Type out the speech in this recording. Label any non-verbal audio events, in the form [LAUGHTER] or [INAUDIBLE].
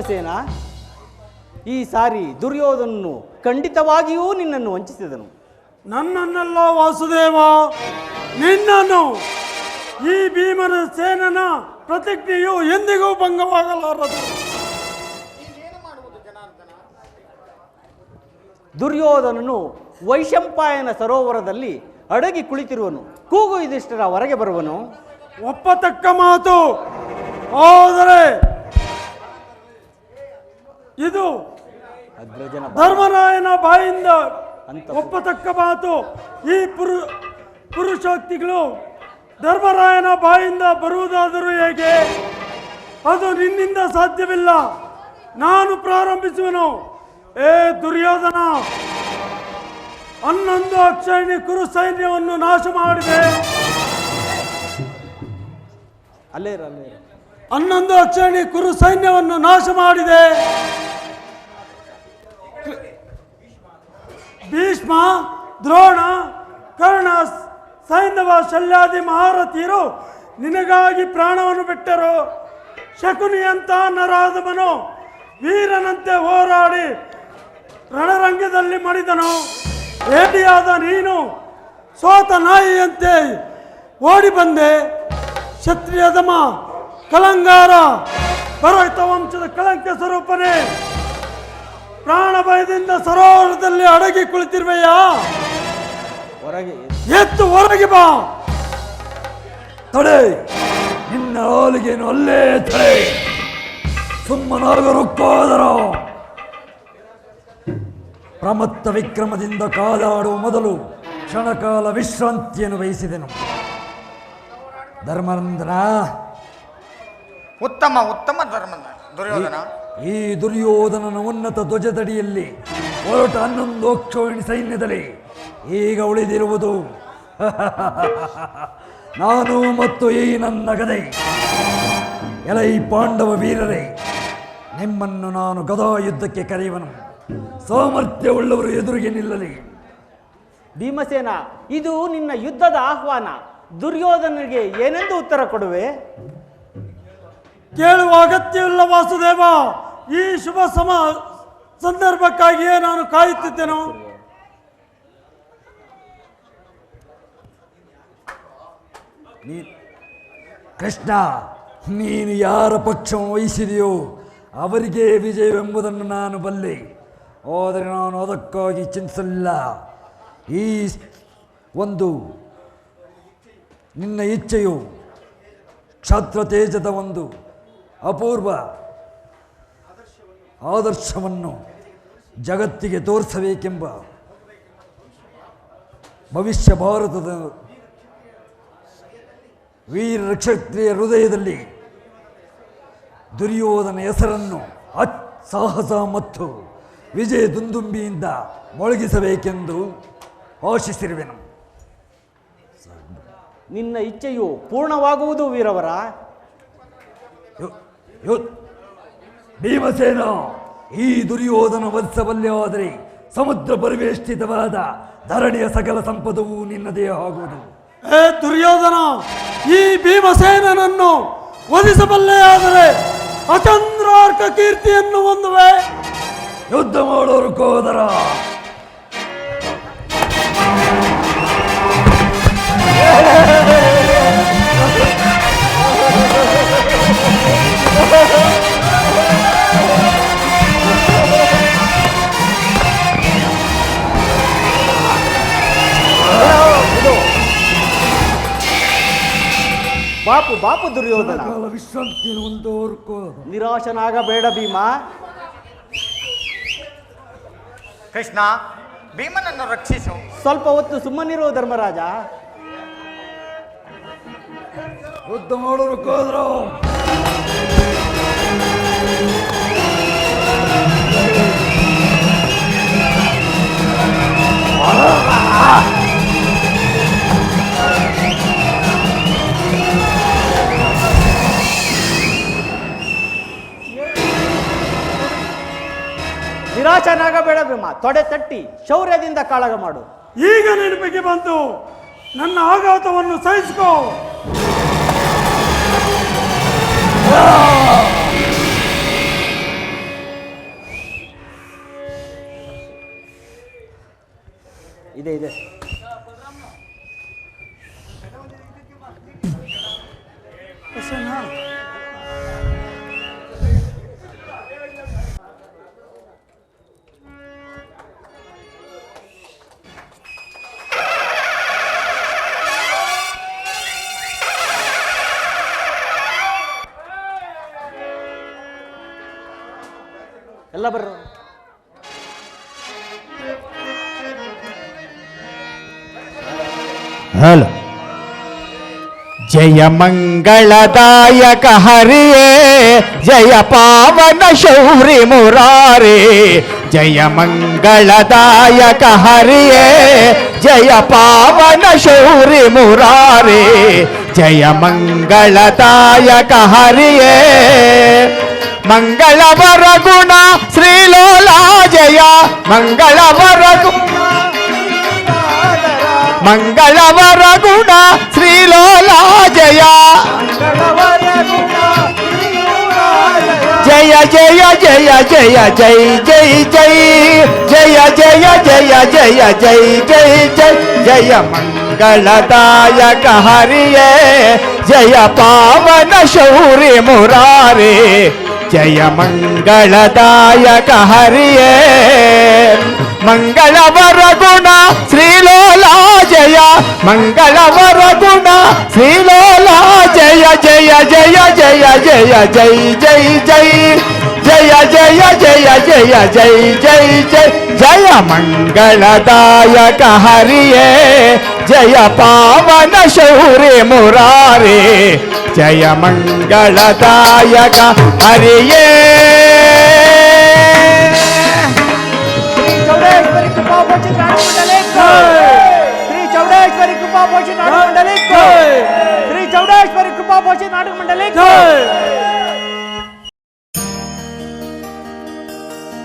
ಭೀಮಸೇನ ಈ ಸಾರಿ ದುರ್ಯೋಧನನು ಖಂಡಿತವಾಗಿಯೂ ನಿನ್ನನ್ನು ವಂಚಿಸಿದನು. ನನ್ನನ್ನೆಲ್ಲ ವಾಸುದೇವ ನಿನ್ನನ್ನು ಈ ಭೀಮನ ಸೇನನ ಪ್ರತಿಜ್ಞೆಯು ಎಂದಿಗೂ ಭಂಗವಾಗಲಾರದು. ದುರ್ಯೋಧನನು ವೈಶಂಪಾಯನ ಸರೋವರದಲ್ಲಿ ಅಡಗಿ ಕುಳಿತಿರುವನು. ಕೂಗು ಇದಿಷ್ಟರ ಹೊರಗೆ ಬರುವನು. ಒಪ್ಪತಕ್ಕ ಮಾತು ಆದರೆ ಇದು ಅಗ್ರಜನ ಧರ್ಮರಾಯನ ಬಾಯಿಂದ ಅಂತ ಒಪ್ಪತಕ್ಕ ಮಾತು. ಈ ಪುರು ಪುರುಷೋಕ್ತಿಗಳು ಧರ್ಮರಾಯನ ಬಾಯಿಂದ ಬರುವುದಾದರೂ ಹೇಗೆ? ಅದು ನಿನ್ನಿಂದ ಸಾಧ್ಯವಿಲ್ಲ. ನಾನು ಪ್ರಾರಂಭಿಸುವನು. ಏ ದುರ್ಯೋಧನ! ಹನ್ನೊಂದು ಅಕ್ಷರಣಿ ಕುರು ಸೈನ್ಯವನ್ನು ನಾಶ ಮಾಡಿದೆ. ಅಲ್ಲೇ. ಹನ್ನೊಂದು ಅಕ್ಷರಣಿ ಕುರು ಸೈನ್ಯವನ್ನು ನಾಶ ಮಾಡಿದೆ. ಭೀಷ್ಮ ದ್ರೋಣ, ಕರ್ಣ ಸೈಂಧವ ಶಲ್ಯಾದಿ ಮಹಾರಥಿಯರು ನಿನಗಾಗಿ ಪ್ರಾಣವನ್ನು ಬಿಟ್ಟರು. ಶಕುನಿಯಂತ ನರಾಧಮನು ವೀರನಂತೆ ಹೋರಾಡಿ ರಣರಂಗದಲ್ಲಿ ಮಡಿದನು ಏಟಿಯಾದ ನೀನು ಸೋತ ನಾಯಿಯಂತೆ ಓಡಿ ಬಂದೆ. ಕ್ಷತ್ರಿಯದಮ ಕಲಂಗಾರ ಪರೋಹಿತ ವಂಶದ ಕಳಂಕ ಸ್ವರೂಪನೇ. ಪ್ರಾಣ ಭಯದಿಂದ ಸರೋವರದಲ್ಲಿ ಅಡಗಿ ಕುಳಿತಿರುವೆಯಾ? ಹೊರಗೆ ಎತ್ತು ಹೊರಗೆ ಬಾ. ತಡೆ. ನಿನ್ನ ಹಾಲಿಗೇನು ಅಲ್ಲೇ ತಡೆ. ಸುಮ್ಮನಾಗರು ಕಾದರ ಪ್ರಮತ್ತ ವಿಕ್ರಮದಿಂದ ಕಾದಾಡುವ ಮೊದಲು ಕ್ಷಣಕಾಲ ವಿಶ್ರಾಂತಿಯನ್ನು ವಹಿಸಿದೆನು. ಧರ್ಮನಂದನ ಉತ್ತಮ ಉತ್ತಮ ಧರ್ಮ ದುರ್ಯೋಧನ. ಈ ದುರ್ಯೋಧನನ ಉನ್ನತ ಧ್ವಜದಡಿಯಲ್ಲಿ ಹೊರಟ ಹನ್ನೊಂದು ಅಕ್ಷೋಹಿಣಿ ಸೈನ್ಯದಲ್ಲಿ ಈಗ ಉಳಿದಿರುವುದು. [LAUGHS] ನಾನು ಮತ್ತು ಈ ನನ್ನ ಗದೆ. ಎಲೈ ಪಾಂಡವ ವೀರರೇ ನಿಮ್ಮನ್ನು ನಾನು ಗದಾ ಯುದ್ಧಕ್ಕೆ ಕರೆಯುವನು. ಸಾಮರ್ಥ್ಯವುಳ್ಳವರು ಎದುರಿಗೆ ನಿಲ್ಲಲಿ. ಭೀಮಸೇನ ಇದು ನಿನ್ನ ಯುದ್ಧದ ಆಹ್ವಾನ. ದುರ್ಯೋಧನನಿಗೆ ಏನೆಂದು ಉತ್ತರ ಕೊಡುವೆ? ಕೇಳುವ ಅಗತ್ಯವಿಲ್ಲ ವಾಸುದೇವ. ಈ ಶುಭ ಸಮ ಸಂದರ್ಭಕ್ಕಾಗಿಯೇ ನಾನು ಕಾಯುತ್ತಿದ್ದೆನು? ನೀ ಕೃಷ್ಣ, ನೀನು ಯಾರ ಪಕ್ಷ ವಹಿಸಿದೆಯೋ ಅವರಿಗೆ ವಿಜಯವೆಂಬುದನ್ನು ನಾನು ಬಲ್ಲೆ. ಆದರೆ ನಾನು ಅದಕ್ಕಾಗಿ ಚಿಂತಿಸಲಿಲ್ಲ. ಈ ಒಂದು ನಿನ್ನ ಇಚ್ಛೆಯು ಕ್ಷಾತ್ರ ತೇಜದ ಒಂದು ಅಪೂರ್ವ ಆದರ್ಶವನ್ನು ಜಗತ್ತಿಗೆ ತೋರಿಸಬೇಕೆಂಬ ಭವಿಷ್ಯ ಭಾರತದ ವೀರ ನಕ್ಷತ್ರಿಯ ಹೃದಯದಲ್ಲಿ ದುರ್ಯೋಧನ ಹೆಸರನ್ನು ಸಾಹಸ ಮತ್ತು ವಿಜಯ ದುಂದುಂಬಿಯಿಂದ ಮೊಳಗಿಸಬೇಕೆಂದು ಆಶಿಸಿರುವೆನು. ನಿನ್ನ ಇಚ್ಛೆಯು ಪೂರ್ಣವಾಗುವುದು ವೀರವರ. ಭೀಮಸೇನ. ಈ ದುರ್ಯೋಧನ ವತ್ಸವಲ್ಯವಾದರೆ ಸಮುದ್ರ ಪರಿವೇಷ್ಟಿತವಾದ ಧರಣಿಯ ಸಕಲ ಸಂಪದವು ನಿನ್ನದೇ ಆಗುವುದು. ಏ ದುರ್ಯೋಧನ ಈ ಭೀಮಸೇನನನ್ನು ವಧಿಸಬಲ್ಲೆಯಾದರೆ ಅಚಂದ್ರಾರ್ಕ ಕೀರ್ತಿಯನ್ನು ಹೊಂದುವೆ. ಯುದ್ಧ ಮಾಡೋರು ಕೋದರ. ಬಾಪು ಬಾಪು ದುರ್ಯೋಧನ. ವಿಶ್ರಾಂತಿ ಕೋದರ ನಿರಾಶನಾಗಬೇಡ ಭೀಮ. ಕೃಷ್ಣ ಭೀಮನನ್ನು ರಕ್ಷಿಸು. ಸ್ವಲ್ಪ ಹೊತ್ತು ಸುಮ್ಮನಿರೋ ಧರ್ಮರಾಜ. ಯುದ್ಧ ಮಾಡೋರು ನಿರಾಶನಾಗಬೇಡ ಭೀಮ. ತೊಡೆ ತಟ್ಟಿ ಶೌರ್ಯದಿಂದ ಕಾಳಗ ಮಾಡು. ಈಗ ನೆನಪಿಗೆ ಬಂತು ನನ್ನ ಆಘಾತವನ್ನು ಸಹಿಸಿಕೋ. ಇದೆ ಇದೆ. लबर हेलो। जय मंगलदायक हरिये जय पावन शौरी मुरारे, जय मंगलदायक हरिये जय पावन शौरी मुरारे, जय मंगलदायक हरिये మంగళ వరగుణ శ్రీలోలా జయ మంగళవరగుణ శ్రీలోలాజయ. మంగళ వరగుణ శ్రీలోలా జయ జయ జయ జయ జై జై జై. జయ జయ జయ జయ జై జై జై. జయ మంగళదాయక హరియే. జయ పవన శౌరి మురారే. जय मंगलदायक हरिये मंगलवर गुण श्रीलोला जय मंगल वर गुण श्रीलोला जय जय जय जय जय जय जय जय जय जय जय जय जय जय जय जय मंगलदायक हरिये जय पावन शौरे मुरारे ஜயமங்களதாயக ஹரியே श्री चौडेश्वरी कृपा पोषित नाटक मंडली